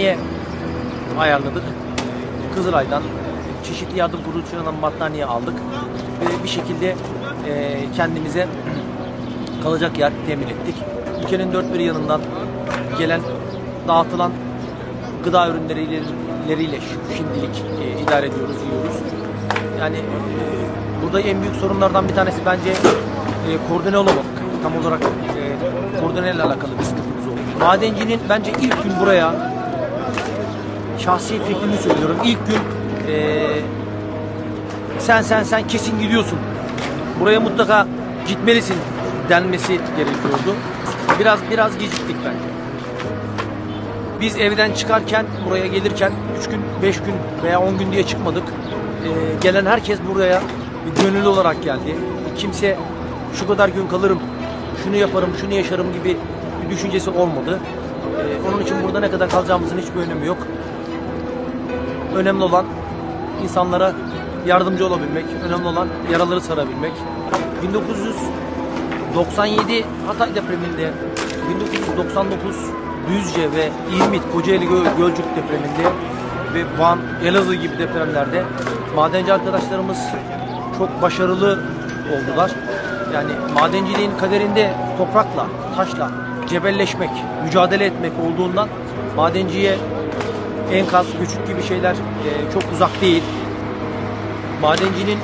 battaniye ayarladık. Kızılay'dan çeşitli yardım kuruluşlarından battaniye aldık. Ve bir şekilde e, kendimize kalacak yer temin ettik. Ülkenin dört bir yanından gelen dağıtılan gıda ürünleriyle şimdilik e, idare ediyoruz, yiyoruz. Yani e, burada en büyük sorunlardan bir tanesi bence e, koordine olamadık. Tam olarak e, koordineyle alakalı bir sıkıntımız oldu. Madencinin bence ilk gün buraya şahsi fikrimi söylüyorum. İlk gün e, sen sen sen kesin gidiyorsun. Buraya mutlaka gitmelisin denmesi gerekiyordu. Biraz biraz geciktik bence. Biz evden çıkarken, buraya gelirken 3 gün, 5 gün veya 10 gün diye çıkmadık. Ee, gelen herkes buraya gönüllü olarak geldi. Kimse şu kadar gün kalırım, şunu yaparım, şunu yaşarım gibi bir düşüncesi olmadı. Ee, onun için burada ne kadar kalacağımızın hiçbir önemi yok. Önemli olan insanlara yardımcı olabilmek, önemli olan yaraları sarabilmek. 1997 Hatay depreminde, 1999 Düzce ve İzmit, Kocaeli Gö- Gölcük depreminde ve Van, Elazığ gibi depremlerde madenci arkadaşlarımız çok başarılı oldular. Yani madenciliğin kaderinde toprakla, taşla cebelleşmek, mücadele etmek olduğundan madenciye enkaz, göçük gibi şeyler e, çok uzak değil. Madencinin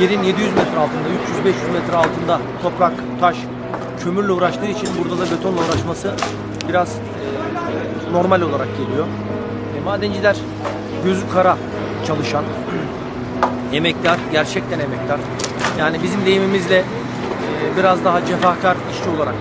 yerin 700 metre altında, 300-500 metre altında toprak, taş, kömürle uğraştığı için burada da betonla uğraşması biraz e, normal olarak geliyor. E, madenciler gözü kara çalışan, emektar, gerçekten emektar. Yani bizim deyimimizle e, biraz daha cefakar işçi olarak